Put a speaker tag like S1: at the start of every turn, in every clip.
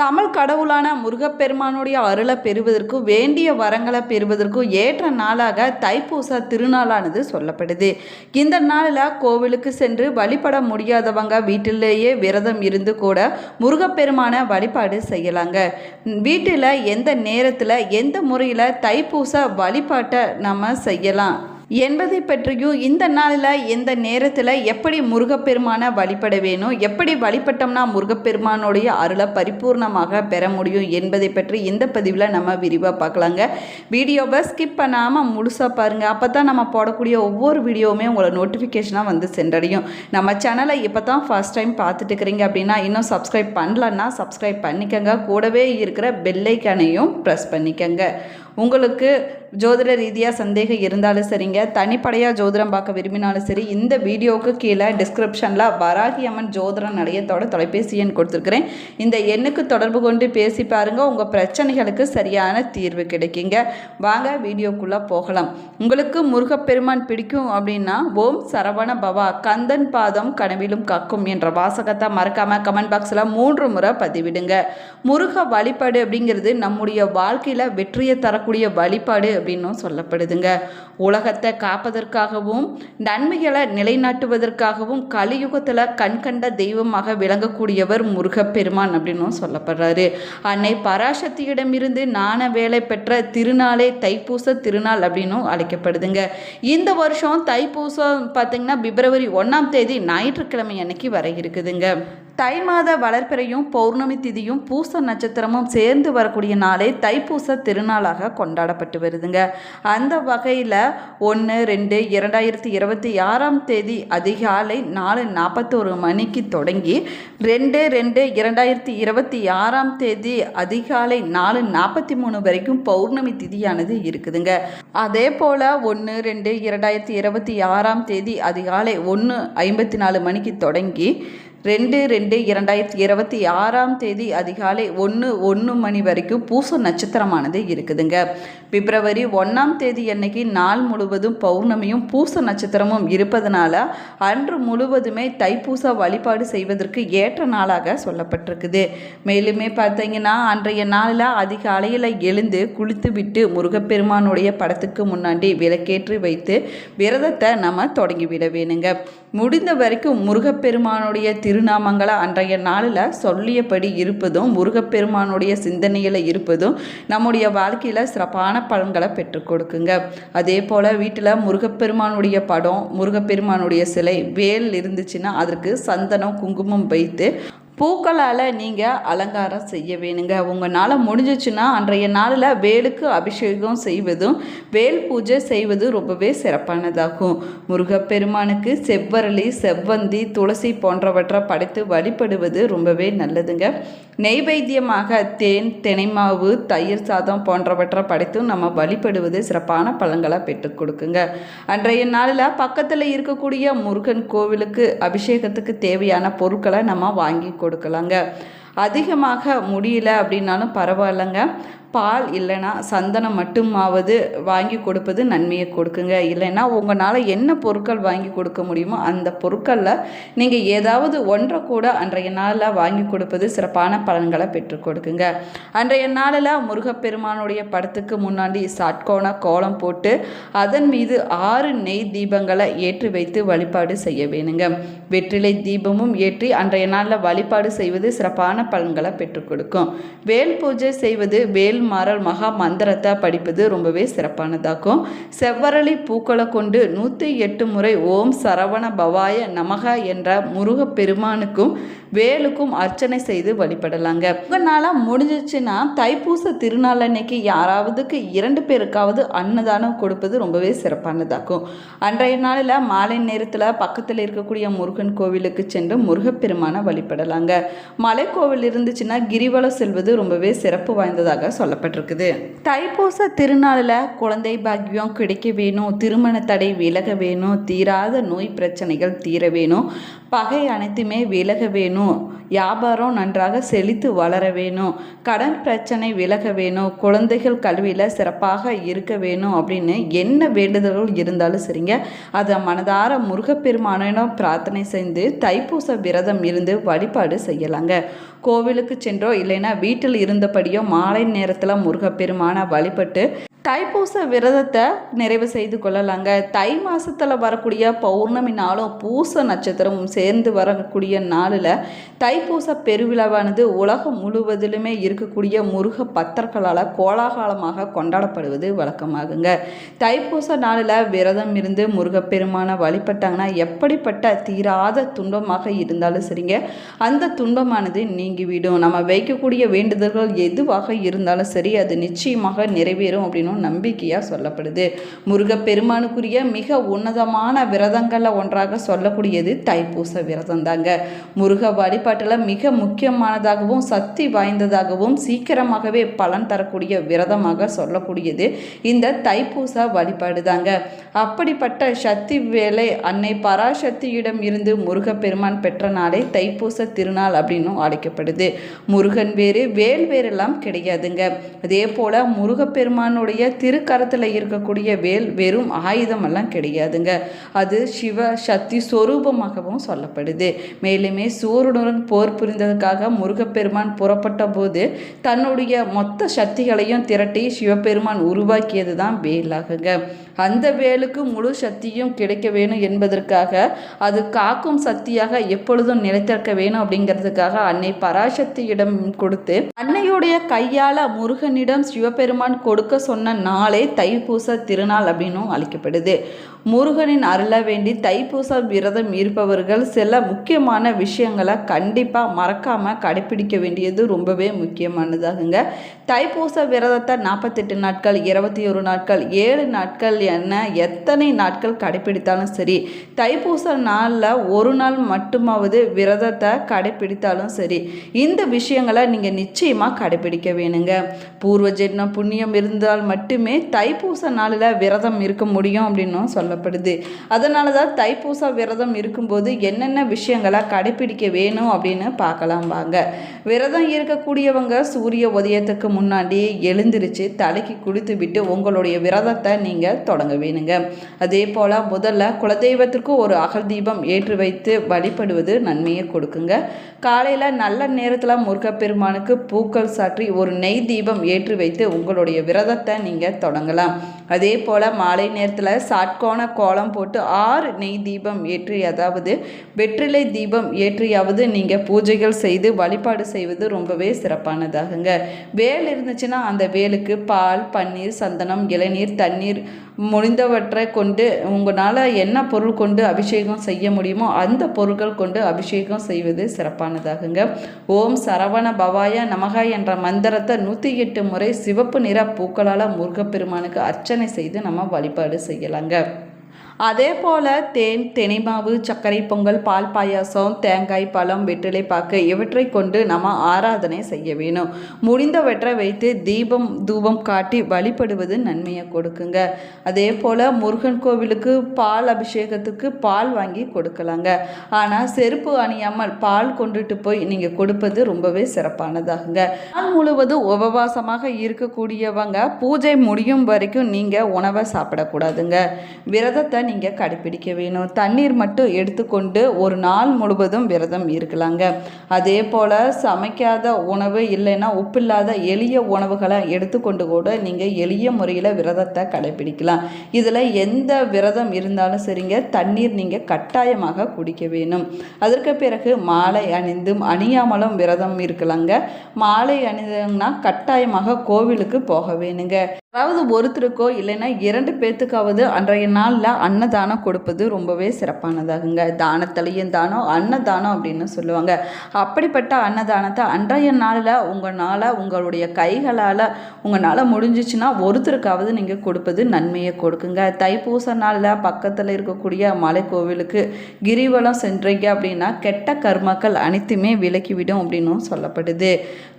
S1: தமிழ் கடவுளான முருகப்பெருமானுடைய அருளை பெறுவதற்கும் வேண்டிய வரங்களை பெறுவதற்கும் ஏற்ற நாளாக தைப்பூச திருநாளானது சொல்லப்படுது. இந்த நாளில் கோவிலுக்கு சென்று வழிபட முடியாதவங்க வீட்டிலேயே விரதம் இருந்து கூட முருகப்பெருமான வழிபாடு செய்யலாங்க. வீட்டில் எந்த நேரத்தில் எந்த முறையில் தைப்பூச வழிபாட்டை நம்ம செய்யலாம்? என்பதை பற்றியும் இந்த நாளில் எந்த நேரத்தில் எப்படி முருகப்பெருமானை வழிபட வேணும் எப்படி வழிபட்டோம்னா முருகப்பெருமானுடைய அருளை பரிபூர்ணமாக பெற முடியும் என்பதை பற்றி இந்த பதிவில் நம்ம விரிவாக பார்க்கலாங்க. வீடியோவை ஸ்கிப் பண்ணாமல் முழுசாக பாருங்கள் அப்போ தான் நம்ம போடக்கூடிய ஒவ்வொரு வீடியோவுமே உங்களை நோட்டிஃபிகேஷனாக வந்து சென்றடையும். நம்ம சேனலை இப்போ தான் ஃபர்ஸ்ட் டைம் பார்த்துட்டு இருக்கிறீங்க அப்படின்னா இன்னும் சப்ஸ்கிரைப் பண்ணலன்னா சப்ஸ்கிரைப் பண்ணிக்கங்க. கூடவே இருக்கிற பெல்லைக்கானையும் ப்ரெஸ் பண்ணிக்கங்க. உங்களுக்கு ஜோதிட ரீதியாக சந்தேகம் இருந்தாலும் சரிங்க. தனிப்படையாக ஜோதிடம் பார்க்க விரும்பினாலும் சரி இந்த வீடியோவுக்கு கீழே டிஸ்கிரிப்ஷனில் வராகி அம்மன் ஜோதிட நிலையத்தோட தொலைபேசி எண் கொடுத்துருக்குறேன். இந்த எண்ணுக்கு தொடர்பு கொண்டு பேசி பாருங்கள் உங்கள் பிரச்சனைகளுக்கு சரியான தீர்வு கிடைக்குங்க. வாங்க வீடியோக்குள்ளே போகலாம். உங்களுக்கு முருகப்பெருமான் பிடிக்கும் அப்படின்னா ஓம் சரவண பவா கந்தன் பாதம் கனவிலும் கக்கும் என்ற வாசகத்தை மறக்காமல் கமெண்ட் பாக்ஸில் மூன்று முறை பதிவிடுங்க. முருக வழிபாடு அப்படிங்கிறது நம்முடைய வாழ்க்கையில் வெற்றியை தரக்கூடிய வழிபாடு அப்படின்னும் சொல்லப்படுதுங்க. உலகத்தை காப்பதற்காகவும் நன்மைகளை நிலைநாட்டுவதற்காகவும் கலியுகத்தில் கண்கண்ட தெய்வமாக விளங்கக்கூடியவர் முருகப்பெருமான் அப்படின்னும் சொல்லப்படுறாரு. அன்னை பராசக்தியிடமிருந்து நாண வேலை பெற்ற திருநாளே தைப்பூச திருநாள் அப்படின்னும் அழைக்கப்படுதுங்க. இந்த வருஷம் தைப்பூசம் பார்த்தீங்கன்னா பிப்ரவரி ஒன்றாம் தேதி ஞாயிற்றுக்கிழமை அன்னைக்கு வர இருக்குதுங்க. தை மாத வளர்ப்பிறையும் பௌர்ணமி திதியும் பூச நட்சத்திரமும் சேர்ந்து வரக்கூடிய நாளே தைப்பூச திருநாளாக கொண்டாடப்பட்டு வருதுங்க. அந்த வகையில் ஒன்று ரெண்டு இரண்டாயிரத்தி இருபத்தி ஆறாம் தேதி அதிகாலை நாலு நாற்பத்தோரு மணிக்கு தொடங்கி ரெண்டு ரெண்டு இரண்டாயிரத்தி இருபத்தி ஆறாம் தேதி அதிகாலை நாலு நாற்பத்தி மூணு வரைக்கும் பௌர்ணமி திதியானது இருக்குதுங்க. அதே போல் ஒன்று ரெண்டு இரண்டாயிரத்தி இருபத்தி ஆறாம் தேதி அதிகாலை ஒன்று ஐம்பத்தி நாலு மணிக்கு தொடங்கி ரெண்டு ரெண்டு இரண்டாயிரத்தி இருபத்தி ஆறாம் தேதி அதிகாலை ஒன்று ஒன்று மணி வரைக்கும் பூச நட்சத்திரமானது இருக்குதுங்க. பிப்ரவரி ஒன்றாம் தேதி அன்னைக்கு நாள் முழுவதும் பௌர்ணமியும் பூச நட்சத்திரமும் இருப்பதனால அன்று முழுவதுமே தைப்பூச வழிபாடு செய்வதற்கு ஏற்ற நாளாக சொல்லப்பட்டிருக்குது. மேலுமே பார்த்தீங்கன்னா அன்றைய நாளில் அதிகாலையில் எழுந்து குளித்துவிட்டு முருகப்பெருமானுடைய படத்துக்கு முன்னாடி விளக்கேற்றி வைத்து விரதத்தை நம்ம தொடங்கிவிட வேணுங்க. முடிந்த வரைக்கும் முருகப்பெருமானுடைய திருநாமங்களை அன்றைய நாளில் சொல்லியபடி இருப்பதும் முருகப்பெருமானுடைய சிந்தனையில் இருப்பதும் நம்முடைய வாழ்க்கையில் சிறப்பான பலன்களை பெற்றுக் கொடுக்குங்க. அதே போல் வீட்டில் முருகப்பெருமானுடைய படம் முருகப்பெருமானுடைய சிலை வேல் இருந்துச்சுன்னா அதற்கு சந்தனம் குங்குமம் வைத்து பூக்களால் நீங்கள் அலங்காரம் செய்ய வேணுங்க. உங்களால் முடிஞ்சிச்சுன்னா அன்றைய நாளில் வேலுக்கு அபிஷேகம் செய்வதும் வேல் பூஜை செய்வது ரொம்பவே சிறப்பானதாகும். முருகப்பெருமானுக்கு செவ்வரளி செவ்வந்தி துளசி போன்றவற்றை படைத்து வழிபடுவது ரொம்பவே நல்லதுங்க. நெய்வேத்தியமாக தேன் தினைமாவு தயிர் சாதம் போன்றவற்றை படைத்தும் நம்ம வழிபடுவது சிறப்பான பழங்களை பெற்றுக் கொடுக்குங்க. அன்றைய நாளில் பக்கத்தில் இருக்கக்கூடிய முருகன் கோவிலுக்கு அபிஷேகத்துக்கு தேவையான பொருட்களை நம்ம வாங்கி கொடுக்கலாங்க. அதிகமாக முடியல அப்படின்னாலும் பரவாயில்லைங்க. பால் இல்லைன்னா சந்தனம் மட்டுமாவது வாங்கி கொடுப்பது நன்மையை கொடுக்குங்க. இல்லைன்னா உங்களால் என்ன பொருட்கள் வாங்கி கொடுக்க முடியுமோ அந்த பொருட்களில் நீங்கள் ஏதாவது ஒன்றை கூட அன்றைய நாளில் வாங்கி கொடுப்பது சிறப்பான பலன்களை பெற்றுக் கொடுக்குங்க. அன்றைய நாளில் முருகப்பெருமானுடைய படத்துக்கு முன்னாடி சட்கோண கோலம் போட்டு அதன் மீது ஆறு நெய் தீபங்களை ஏற்றி வைத்து வழிபாடு செய்ய வேணுங்க. வெற்றிலை தீபமும் ஏற்றி அன்றைய நாளில் வழிபாடு செய்வது சிறப்பான பலன்களை பெற்றுக் கொடுக்கும். வேல் பூஜை செய்வது வேல் மாறல் மகா மந்திரத்தை படிப்பது ரொம்பவே சிறப்பானதாகும் செவ்வரளி பூக்களை கொண்டு நூற்றி எட்டு முறை ஓம் சரவண பவாய நமக என்ற முருக பெருமானுக்கும் வேலுக்கும் அர்ச்சனை செய்து வழிபடலாங்க. நாளாக முடிஞ்சிச்சுன்னா தைப்பூச திருநாள் அன்னைக்கு யாராவதுக்கு இரண்டு பேருக்காவது அன்னதானம் கொடுப்பது ரொம்பவே சிறப்பானதாகும் அன்றைய நாளில் மாலை நேரத்தில் பக்கத்தில் இருக்கக்கூடிய முருகன் கோவிலுக்கு சென்று முருகப்பெருமானை வழிபடலாங்க. மலைக்கோவில் இருந்துச்சுன்னா கிரிவலம் செல்வது ரொம்பவே சிறப்பு வாய்ந்ததாக சொல்லப்பட்டிருக்குது. தைப்பூச திருநாளில் குழந்தை பாக்கியம் கிடைக்க வேணும் திருமண தடை விலக வேணும் தீராத நோய் பிரச்சனைகள் தீர வேணும் பகை அனைத்துமே விலக வேணும் வியாபாரம் நன்றாக செழித்து வளர வேணும். கடன் பிரச்சனை விலக வேணும். குழந்தைகள் கல்வியில் சிறப்பாக இருக்க வேணும் அப்படின்னு என்ன வேண்டுதல்கள் இருந்தாலும் சரிங்க. அதை மனதார முருகப்பெருமானிடம் பிரார்த்தனை செய்து தைப்பூச விரதம் இருந்து வழிபாடு செய்யலாங்க. கோவிலுக்கு சென்றோ இல்லைன்னா வீட்டில் இருந்தபடியோ மாலை நேரத்தில் முருகப்பெருமானை வழிபட்டு தைப்பூச விரதத்தை நிறைவு செய்து கொள்ளலாங்க. தை மாதத்தில் வரக்கூடிய பௌர்ணமி நாளும் பூச நட்சத்திரமும் சேர்ந்து வரக்கூடிய நாளில் தைப்பூச பெருவிழாவானது உலகம் முழுவதிலுமே இருக்கக்கூடிய முருக பக்தர்களால் கோலாகாலமாக கொண்டாடப்படுவது வழக்கமாகுங்க. தைப்பூச நாளில் விரதம் இருந்து முருகப்பெருமானை வழிபட்டாங்கன்னா எப்படிப்பட்ட தீராத துன்பமாக இருந்தாலும் சரிங்க. அந்த துன்பமானது நீங்கிவிடும். நம்ம வைக்கக்கூடிய வேண்டுதல்கள் எதுவாக இருந்தாலும் சரி அது நிச்சயமாக நிறைவேறும் அப்படின்னு நம்பிக்கையாக சொல்லப்படுது. முருகப்பெருமானுக்குரிய மிக உன்னதமான விரதங்களில் ஒன்றாக சொல்லக்கூடியது தைப்பூச விரதம் தாங்க. முருக வழிபாட்டில் மிக முக்கியமானதாகவும் சக்தி வாய்ந்ததாகவும் சீக்கிரமாகவே பலன் தரக்கூடிய விரதமாக சொல்லக்கூடியது இந்த தைப்பூச வழிபாடு தாங்க. அப்படிப்பட்ட சக்தி வேலை அன்னை பராசக்தியிடம் இருந்து முருகப்பெருமான் பெற்ற நாளே தைப்பூச திருநாள் அப்படின்னும் அழைக்கப்படுது. முருகன் வேறு வேல் வேறெல்லாம் கிடையாதுங்க. அதே போல் முருகப்பெருமானுடைய திருக்கரத்தில் இருக்கக்கூடிய வேல் வெறும் ஆயுதமெல்லாம் கிடையாதுங்க. அது சிவ சக்தி சொரூபமாகவும் சொல்லப்படுது. மேலுமே சூரியனுடன் போர் புரிந்ததுக்காக முருகப்பெருமான் புறப்பட்ட போது தன்னுடைய மொத்த சக்திகளையும் திரட்டி சிவபெருமான் உருவாக்கியது தான் வேலாகுங்க. அந்த வேலுக்கு முழு சக்தியும் கிடைக்க வேணும் என்பதற்காக அது காக்கும் சக்தியாக எப்பொழுதும் நிலைத்திருக்க வேணும் அப்படிங்கிறதுக்காக அன்னை பராசக்தியிடம் கொடுத்து அன்னையுடைய கையால் முருகனிடம் சிவபெருமான் கொடுக்க சொன்ன நாளே தைப்பூச திருநாள் அப்படின்னும் அழைக்கப்படுது. முருகனின் அருள வேண்டி தைப்பூச விரதம் இருப்பவர்கள் சில முக்கியமான விஷயங்களை கண்டிப்பாக மறக்காமல் கடைப்பிடிக்க வேண்டியது ரொம்பவே முக்கியமானதாகுங்க. தைப்பூச விரதத்தை நாற்பத்தெட்டு நாட்கள் இருபத்தி ஒரு நாட்கள் ஏழு நாட்கள் என்ன எத்தனை நாட்கள் கடைப்பிடித்தாலும் சரி தைப்பூச நாளில் ஒரு நாள் மட்டுமாவது விரதத்தை கடைப்பிடித்தாலும் சரி இந்த விஷயங்களை நீங்கள் நிச்சயமாக கடைப்பிடிக்க வேணுங்க. பூர்வ ஜென்ம புண்ணியம் இருந்தால் மட்டுமே தைப்பூச நாளில் விரதம் இருக்க முடியும் அப்படின்னும் சொல்லப்படுது. அதனால தான் தைப்பூச விரதம் இருக்கும்போது என்னென்ன விஷயங்களை கடைப்பிடிக்க வேணும் அப்படின்னு பார்க்கலாம் வாங்க. விரதம் இருக்கக்கூடியவங்க சூரிய உதயத்துக்கு முன்னாடி எழுந்திருச்சு தலைக்கு குளித்து விட்டு உங்களுடைய விரதத்தை நீங்கள் தொடங்க வேணுங்க. அதே போல் முதல்ல குலதெய்வத்திற்கு ஒரு அகல் தீபம் ஏற்றி வைத்து வழிபடுவது நன்மையை கொடுக்குங்க. காலையில் நல்ல நேரத்தில் முருகப்பெருமானுக்கு பூக்கள் சாற்றி ஒரு நெய் தீபம் ஏற்றி வைத்து உங்களுடைய விரதத்தை நீங்கள் தொடங்கலாம். அதே போல் மாலை நேரத்தில் சாட்கோண கோலம் போட்டு ஆறு நெய் தீபம் ஏற்றி அதாவது வெற்றிலை தீபம் ஏற்றியாவது நீங்கள் பூஜைகள் செய்து வழிபாடு செய்வது ரொம்பவே சிறப்பானதாகுங்க. வேல் இருந்துச்சுன்னா அந்த வேலுக்கு பால் பன்னீர் சந்தனம் இளநீர் தண்ணீர் முடிந்தவற்றை கொண்டு உங்களால் என்ன பொருள் கொண்டு அபிஷேகம் செய்ய முடியுமோ அந்த பொருட்கள் கொண்டு அபிஷேகம் செய்வது சிறப்பானதாகுங்க. ஓம் சரவண பவாய நமகா என்ற மந்திரத்தை நூற்றி எட்டு முறை சிவப்பு நிற பூக்களால் முருகப்பெருமானுக்கு அர்ச்சனை செய்து நம்ம வழிபாடு செய்யலாங்க. அதே போல் தேன் தெனிமாவு சர்க்கரை பொங்கல் பால் பாயாசம் தேங்காய் பழம் வெற்றிலை பாக்கு இவற்றை கொண்டு நம்ம ஆராதனை செய்ய வேணும். முடிந்தவற்றை வைத்து தீபம் தூபம் காட்டி வழிபடுவது நன்மையை கொடுக்குங்க. அதே போல் முருகன் கோவிலுக்கு பால் அபிஷேகத்துக்கு பால் வாங்கி கொடுக்கலாங்க. ஆனால் செருப்பு அணியாமல் பால் கொண்டுட்டு போய் நீங்கள் கொடுப்பது ரொம்பவே சிறப்பானதாகுங்க. நாள் முழுவதும் உபவாசமாக இருக்கக்கூடியவங்க பூஜை முடியும் வரைக்கும் நீங்கள் உணவை சாப்பிடக்கூடாதுங்க. விரதத்தை நீங்கள் கடைப்பிடிக்க வேணும். தண்ணீர் மட்டும் எடுத்துக்கொண்டு ஒரு நாள் முழுவதும் விரதம் இருக்கலாங்க. அதே போல் சமைக்காத உணவு இல்லைன்னா உப்பில்லாத எளிய உணவுகளை எடுத்துக்கொண்டு கூட நீங்கள் எளிய முறையில் விரதத்தை கடைப்பிடிக்கலாம். இதில் எந்த விரதம் இருந்தாலும் சரிங்க தண்ணீர் நீங்கள் கட்டாயமாக குடிக்க வேணும். அதற்கு பிறகு மாலை அணிந்தும் அணியாமலும் விரதம் இருக்கலாங்க. மாலை அணிந்தோம்னா கட்டாயமாக கோவிலுக்கு போக வேணுங்க. அதாவது ஒருத்தருக்கோ இல்லைன்னா இரண்டு பேர்த்துக்காவது அன்றைய நாளில் அன்னதானம் கொடுப்பது ரொம்பவே சிறப்பானதாகுங்க. தானத்திலையும் தானம் அன்னதானம் அப்படின்னு சொல்லுவாங்க. அப்படிப்பட்ட அன்னதானத்தை அன்றைய நாளில் உங்களால் உங்களுடைய கைகளால் உங்களால் முடிஞ்சிச்சுன்னா ஒருத்தருக்காவது நீங்கள் கொடுப்பது நன்மையை கொடுக்குங்க. தைப்பூச நாளில் பக்கத்தில் இருக்கக்கூடிய மலை கோவிலுக்கு கிரிவலம் சென்றீங்க அப்படின்னா கெட்ட கர்மக்கள் அனைத்துமே விலக்கிவிடும் அப்படின்னும் சொல்லப்படுது.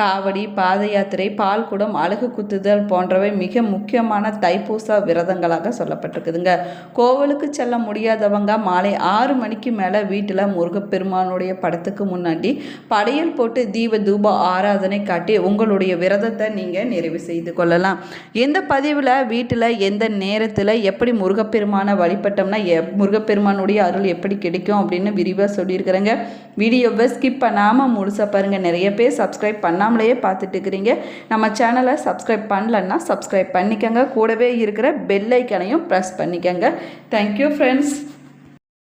S1: காவடி பாத யாத்திரை பால் குடம் அழகு குத்துதல் போன்றவை மிக மிக முக்கியமான தைப்பூச விரதங்களாக சொல்லப்பட்டிருக்குதுங்க. கோவிலுக்கு செல்ல முடியாதவங்க மாலை ஆறு மணிக்கு மேலே வீட்டில் முருகப்பெருமானுடைய படத்துக்கு முன்னாடி படையல் போட்டு தீப தூப ஆராதனை காட்டி உங்களுடைய விரதத்தை நீங்கள் நிறைவு செய்து கொள்ளலாம். இந்த பதிவில் வீட்டில் எந்த நேரத்தில் எப்படி முருகப்பெருமானை வழிபட்டோம்னா எ முருகப்பெருமானுடைய அருள் எப்படி கிடைக்கும் அப்படின்னு விரிவாக சொல்லியிருக்கிறேங்க. வீடியோவை ஸ்கிப் பண்ணாமல் முழுசாக பாருங்கள் நிறைய பேர் சப்ஸ்கிரைப் பண்ணாமலேயே பார்த்துட்டு இருக்கிறீங்க. நம்ம சேனலை சப்ஸ்கிரைப் பண்ணலன்னா சப்ஸ்கிரைப் பண்ணிக்கோங்க. கூடவே இருக்கிற பெல் ஐக்கனையும் ப்ரெஸ் பண்ணிக்கோங்க. Thank you friends